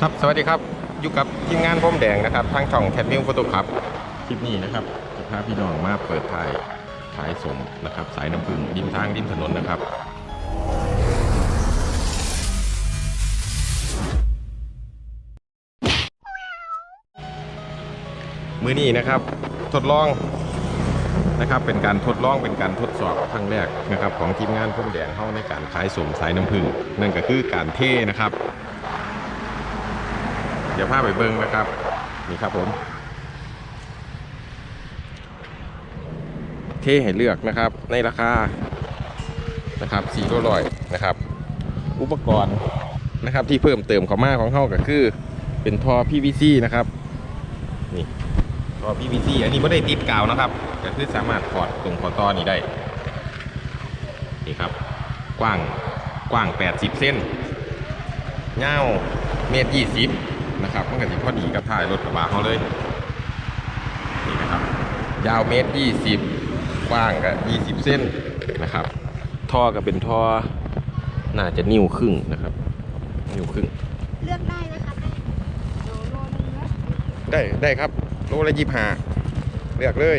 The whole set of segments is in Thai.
ครับสวัสดีครับอยู่กับทีมงานพรมแดงนะครับทางช่องแคทนิวโฟโต้ครับคลิปนี้นะครับจะพาพี่น้องมาเปิดถ่ายขายสมนะครับ สายน้ำผึ้งริมทางริมถนนนะครับมือนี้นะครับทดลองนะครับเป็นการทดลองเป็นการทดสอบครั้งแรกนะครับ ของทีมงานพรมแดงเข้าในการขายสมสายน้ำผึ้งนั่นก็คือการเทนะครับ ดี๋ยวพาไปเบิ้งนะครับ นี่ครับผม เทให้เลือกนะครับ ในราคานะครับสี่ร้อยนะครับ อุปกรณ์นะครับที่เพิ่มเติมเข้ามาของเขาก็คือ เป็นทอ PVC นะครับนี่ทอ PVC อันนี้ไม่ได้ติดกาวนะครับก็คือสามารถถอดตรงคอต่อนี้ได้นี่ครับ กว้างกว้าง 80 เส้นยาเมตร 20 นะครับมันก็จะพอดีกับท้ายรถกระบะเขาเลยนี่นะครับ ยาวเมตร20กว้างก็20เส้นนะครับ ท่อก็เป็นท่อน่าจะนิ้วครึ่งนะครับ นิ้วครึ่ง เลือกได้นะคะโลโลนึงนะได้ได้ครับโลละยี่ห้าเลือกเลย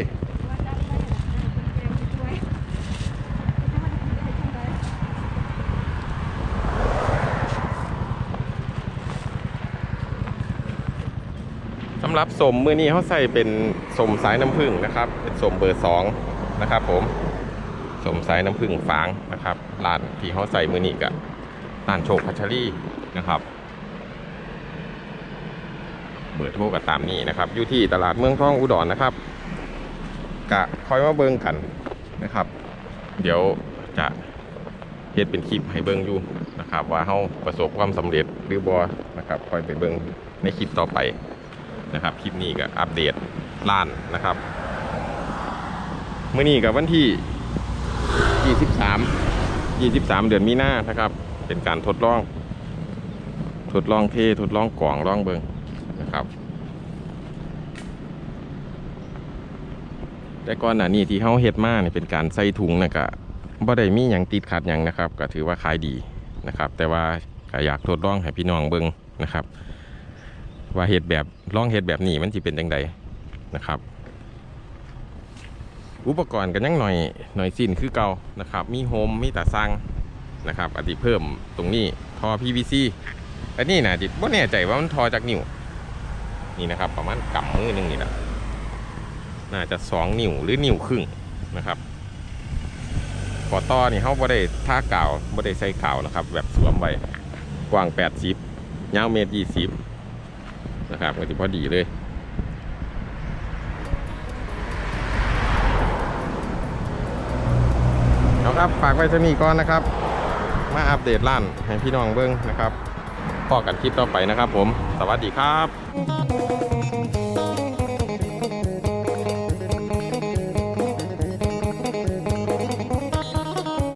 ว่าได้ได้นะคุณเบลช่วยถ้ามันได้ทำได้ สำหรับสมมือนี้เขาใส่เป็นสมสายน้ำผึ้งนะครับ เป็นสมเบอร์สองนะครับ ผมสมสายน้ำผึ้งฝางนะครับร้านที่เขาใส่มือนี้กับร้านโชคพัชรีนะครับเบอร์โทรกับตามนี้นะครับ อยู่ที่ตลาดเมืองทองอุดรนะครับกะคอยมาเบิ่งกันนะครับ เดี๋ยวจะเฮ็ดเป็นคลิปให้เบิ่งอยู่นะครับ ว่าเขาประสบความสำเร็จหรือบอนะครับคอยไปเบิ่งในคลิปต่อไป นะครับคลิปนี้ก็อัปเดตร้านนะครับเมื่อนี้กับวันที่ 23 23 เดือนมีนานะครับ เป็นการทดลอง ทดลองเททดลองกล่องลองเบิงนะครับ แต่ก่อนหน้านี้ที่เฮาเฮ็ดมาเนี่ยเป็นการใส่ถุงนะก็บ่ได้มีหยังติดขัดหยังนะครับ ก็ถือว่าขายดีนะครับ แต่ว่าก็อยากทดลองให้พี่น้องเบิงนะครับ ว่าเฮ็ดแบบลองเฮ็ดแบบนี้มันสิเป็นจังไดนะครับ อุปกรณ์กันยังหน่อยหน่อยสิ้นคือเก่านะครับ มีโฮมมีตาสั่งนะครับอันที่เพิ่มตรงนี้ท่อ PVC อันนี้นะจิตว่าแน่ใจว่ามันทอจากนิ้วนี่นะครับประมาณกำมือหนึงนี่นะน่าจะสองนิ้วหรือนิ้วครึ่งนะครับขอต่อนี่เขาบ่ได้ท่ากาวบ่ได้ใส่กาวนะครับ แบบสวมไว้กว้าง 80ยาวเมตร20 นะครับก็ถือพอดีเลยเอาครับฝากไว้เท่านี้ก่อนนะครับ มาอัปเดตร้านให้พี่น้องเบิ้งนะครับพอกันคลิปต่อไปนะครับผม สวัสดีครับ